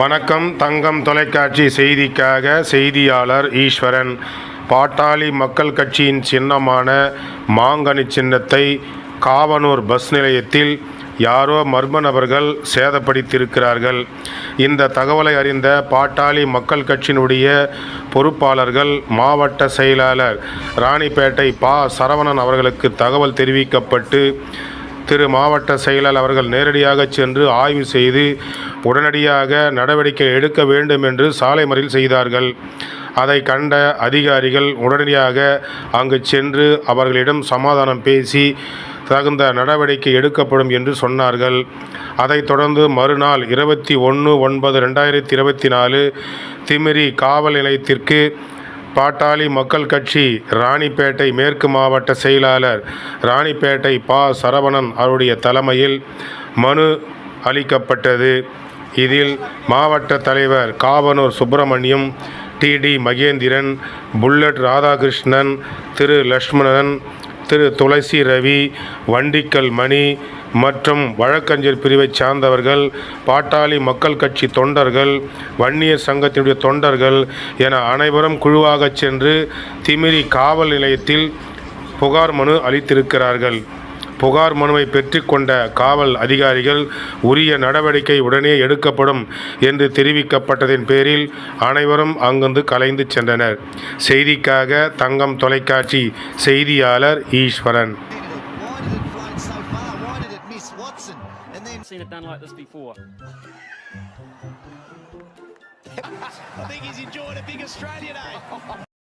வணக்கம் தங்கம் தொலைக்காட்சி செய்திக்காக செய்தியாளர் ஈஸ்வரன். பாட்டாளி மக்கள் கட்சியின் சின்னமான மாங்கனி சின்னத்தை காவனூர் பஸ் நிலையத்தில் யாரோ மர்ம நபர்கள் சேதப்படுத்தியிருக்கிறார்கள். இந்த தகவலை அறிந்த பாட்டாளி மக்கள் கட்சியினுடைய பொறுப்பாளர்கள் மாவட்ட செயலாளர் ராணிப்பேட்டை பா. சரவணன் அவர்களுக்கு தகவல் தெரிவிக்கப்பட்டு திரு. மாவட்ட செயலாளர் அவர்கள் நேரடியாக சென்று ஆய்வு செய்து உடனடியாக நடவடிக்கை எடுக்க வேண்டும் என்று சாலை மறியல் செய்தார்கள். அதை கண்ட அதிகாரிகள் உடனடியாக அங்கு சென்று அவர்களிடம் சமாதானம் பேசி தகுந்த நடவடிக்கை எடுக்கப்படும் என்று சொன்னார்கள். அதைத் தொடர்ந்து மறுநாள் இருபத்தி ஒன்று ஒன்பது ரெண்டாயிரத்தி இருபத்தி நாலு திமிரி காவல் நிலையத்திற்கு பாட்டாளி மக்கள் கட்சி ராணிப்பேட்டை மேற்கு மாவட்ட செயலாளர் ராணிப்பேட்டை பா. சரவணன் அவருடைய தலைமையில் மனு அளிக்கப்பட்டது. இதில் மாவட்ட தலைவர் காவனூர் சுப்பிரமணியம் டிடி மகேந்திரன் புல்லட் ராதாகிருஷ்ணன் திரு. லக்ஷ்மணன் திரு. துளசி ரவி வண்டிக்கல் மணி மற்றும் வழக்கறிஞர் பிரிவைச் சார்ந்தவர்கள் பாட்டாளி மக்கள் கட்சி தொண்டர்கள் வன்னியர் சங்கத்தினுடைய தொண்டர்கள் என அனைவரும் குழுவாகச் சென்று திமிரி காவல் நிலையத்தில் புகார் மனு அளித்திருக்கிறார்கள். புகார் மனுவை பெற்றுக்கொண்ட காவல் அதிகாரிகள் உரிய நடவடிக்கை உடனே எடுக்கப்படும் என்று தெரிவிக்கப்பட்டதின் பேரில் அனைவரும் அங்கிருந்து கலைந்து சென்றனர் செய்திக்காக தங்கம் தொலைக்காட்சி செய்தியாளர் ஈஸ்வரன் seen it done like this before. I think he's enjoyed a big Australia day.